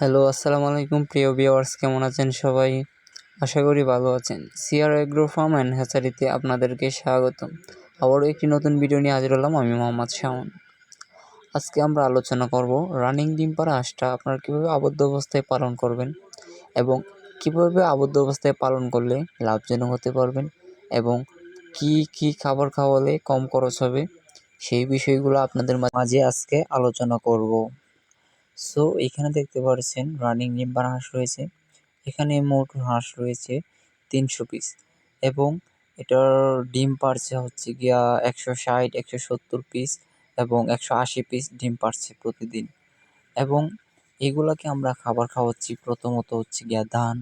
Hello, আসসালামু আলাইকুম প্রিয় ভিউয়ার্স কেমন আছেন সবাই? আশা করি ভালো আছেন। সিআর এগ্রো ফার্ম অ্যান্ড হ্যাচারিতে আপনাদেরকে স্বাগতম। আবারও একটি নতুন ভিডিও নিয়ে হাজির হলাম আমি মোহাম্মদ শাওন। আজকে আমরা আলোচনা করব রানিং ডিম পাড়া হাঁসটা আপনারা কীভাবে আবদ্ধ অবস্থায় পালন করবেন এবং কীভাবে আবদ্ধ অবস্থায় পালন করলে লাভজনক হতে পারবেন এবং কি কি খাবার খাওয়ালে কম খরচ হবে সেই বিষয়গুলো আপনাদের মাঝে আজকে আলোচনা করব। সো এখানে দেখতে পাচ্ছেন রানিং ডিম্বার হাঁস রয়েছে। এখানে মোট হাঁস রয়েছে তিনশো পিস এবং এটার ডিম পারছে হচ্ছে গিয়া একশো ষাট, একশো সত্তর পিস এবং একশো আশি পিস ডিম পারছে প্রতিদিন। এবং এগুলাকে আমরা খাবার খাওয়াচ্ছি প্রথমত হচ্ছে গিয়া ধান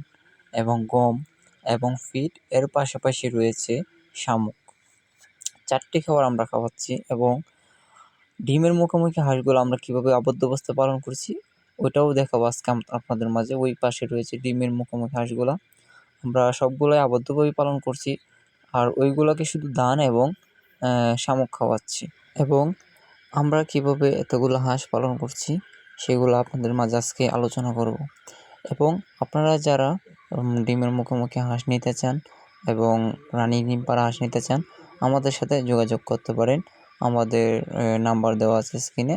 এবং গম এবং ফিড এর পাশাপাশি রয়েছে শামুক। চারটি খাবার আমরা খাওয়াচ্ছি এবং ডিমের মুখোমুখি হাঁসগুলো আমরা কীভাবে আবদ্ধ অবস্থায় পালন করছি, ওইটাও দেখাবো আজকে আপনাদের মাঝে। ওই পাশে রয়েছে ডিমের মুখোমুখি হাঁসগুলো। আমরা সবগুলোই আবদ্ধভাবেই পালন করছি, আর ওইগুলোকে শুধু ধান এবং শামুক খাওয়াচ্ছি। এবং আমরা কীভাবে এতগুলো হাঁস পালন করছি, সেগুলো আপনাদের মাঝে আজকে আলোচনা করব। এবং আপনারা যারা ডিমের মুখোমুখি হাঁস নিতে চান এবং রানী ডিম পাড়া হাঁস নিতে চান, আমাদের সাথে যোগাযোগ করতে পারেন। আমাদের নাম্বার দেওয়া আছে স্ক্রিনে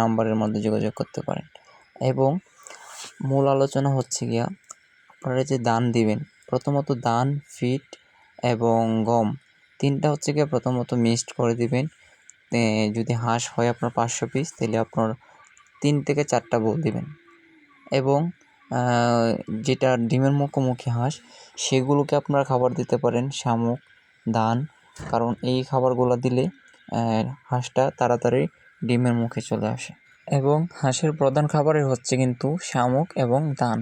নাম্বারের মধ্যে যোগাযোগ করতে পারেন। এবং মূল আলোচনা হচ্ছে গিয়া, আপনারা যে দান দিবেন, প্রথমত দান, ফিট এবং গম, তিনটা হচ্ছে গিয়ে প্রথমত মিক্সড করে দিবেন। যদি হাঁস হয় আপনার পাঁচশো পিস তাহলে আপনার তিন থেকে চারটা বল দিবেন। এবং যেটা ডিমের মুখোমুখি হাঁস, সেগুলোকে আপনারা খাবার দিতে পারেন শামুক ধান কারণ এই খাবারগুলো দিলে হাঁসটা তাড়াতাড়ি ডিমের মুখে চলে আসে। এবং হাঁসের প্রধান খাবারই হচ্ছে কিন্তু শামুক এবং ধান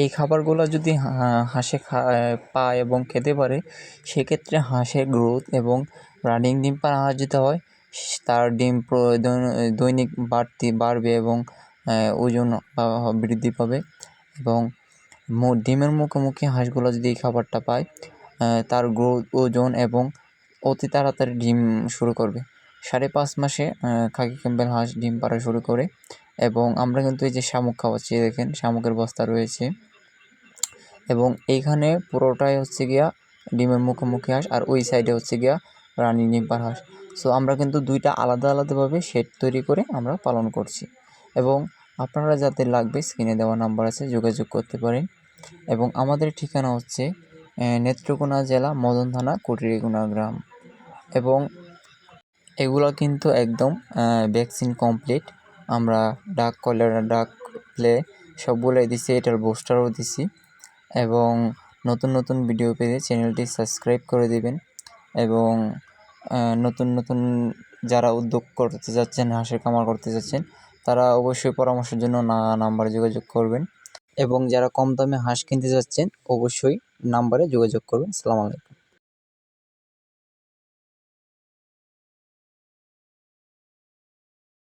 এই খাবারগুলো যদি হাঁসে পায় এবং খেতে পারে, সেক্ষেত্রে হাঁসের গ্রোথ এবং রানিং ডিম পাড়া হাঁস যেতে হয়। তার ডিম দৈনিক বাড়তি বাড়বে এবং ওজন বৃদ্ধি পাবে। এবং ডিমের মুখোমুখি হাঁসগুলো যদি এই খাবারটা পায় তার গ্রোথ, ওজন এবং অতি তাড়াতাড়ি ডিম শুরু করবে। সাড়ে পাঁচ মাসে খাকি ক্যাম্পেল হাঁস ডিম পাড়া শুরু করে এবং আমরা কিন্তু এই যে শামুক খাওয়াচ্ছি দেখেন শামুকের বস্তা রয়েছে। এবং এইখানে পুরোটাই হচ্ছে গিয়া ডিমের মুখোমুখি হাঁস আর ওই সাইডে হচ্ছে গিয়া রানী ডিম্পার হাঁস। সো আমরা কিন্তু দুইটা আলাদা আলাদাভাবে শেড তৈরি করে আমরা পালন করছি। এবং আপনারা যাদের লাগবে স্ক্রিনে দেওয়া নাম্বার আছে, যোগাযোগ করতে পারেন। এবং আমাদের ঠিকানা হচ্ছে নেত্রকোনা জেলা মদন থানা কুটিরিগুনা গ্রাম। এবং এগুলো কিন্তু একদম ভ্যাকসিন কমপ্লিট আমরা ডাক কলেরা ডাক প্লে সবগুলোই দিছি, এটার বুস্টারও দিছি। এবং নতুন নতুন ভিডিও পেতে চ্যানেলটি সাবস্ক্রাইব করে দিবেন। এবং নতুন নতুন যারা উদ্যোগ করতে যাচ্ছেন, হাঁসের কামার করতে যাচ্ছেন, তারা অবশ্যই পরামর্শের জন্য না নাম্বারে যোগাযোগ করবেন। এবং যারা কম দামে হাঁস কিনতে যাচ্ছেন, অবশ্যই নাম্বারে যোগাযোগ করবেন। সালাম আলাইকুম।